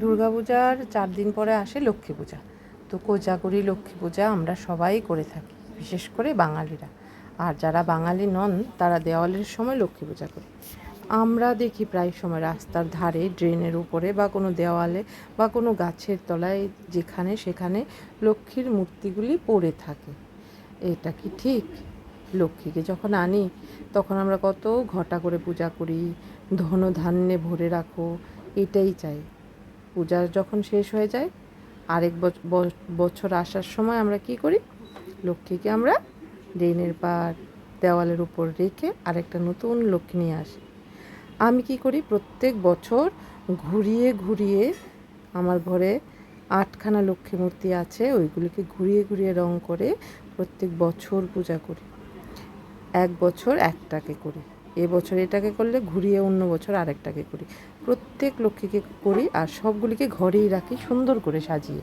দুর্গাপূজার চার দিন পরে আসে লক্ষ্মী পূজা। তো কোজাগরি লক্ষ্মী পূজা আমরা সবাই করে থাকি, বিশেষ করে বাঙালিরা। আর যারা বাঙালি নন, তারা দেওয়ালের সময় লক্ষ্মী পূজা করে। আমরা দেখি প্রায় সময় রাস্তার ধারে, ড্রেনের উপরে বা কোনো দেওয়ালে বা কোনো গাছের তলায় যেখানে সেখানে লক্ষ্মীর মূর্তিগুলি পড়ে থাকে। এটা কি ঠিক? লক্ষ্মীকে যখন আনি, তখন আমরা কত ঘটা করে পূজা করি ধন ধান্যে ভরে রাখো, এটাই চাই। পূজা যখন শেষ হয়ে যায়, আরেক বছর আসার সময় আমরা কি করি? লক্ষ্মীকে আমরা ড্রেনের পার দেওয়ালের উপর রেখে আরেকটা নতুন লক্ষ্মী নিয়ে আসি। আমি কি করি? প্রত্যেক বছর ঘুরিয়ে ঘুরিয়ে আমার ঘরে আটখানা লক্ষ্মী মূর্তি আছে, ওইগুলিকে ঘুরিয়ে ঘুরিয়ে রং করে প্রত্যেক বছর পূজা করি। এক বছর একটাকে করি। এবছর এটাকে করলে ঘুরিয়ে অন্য বছর আরেকটাকে করি। প্রত্যেক লক্ষ্মীকে করি আর সবগুলিকে ঘরেই রাখি, সুন্দর করে সাজিয়ে।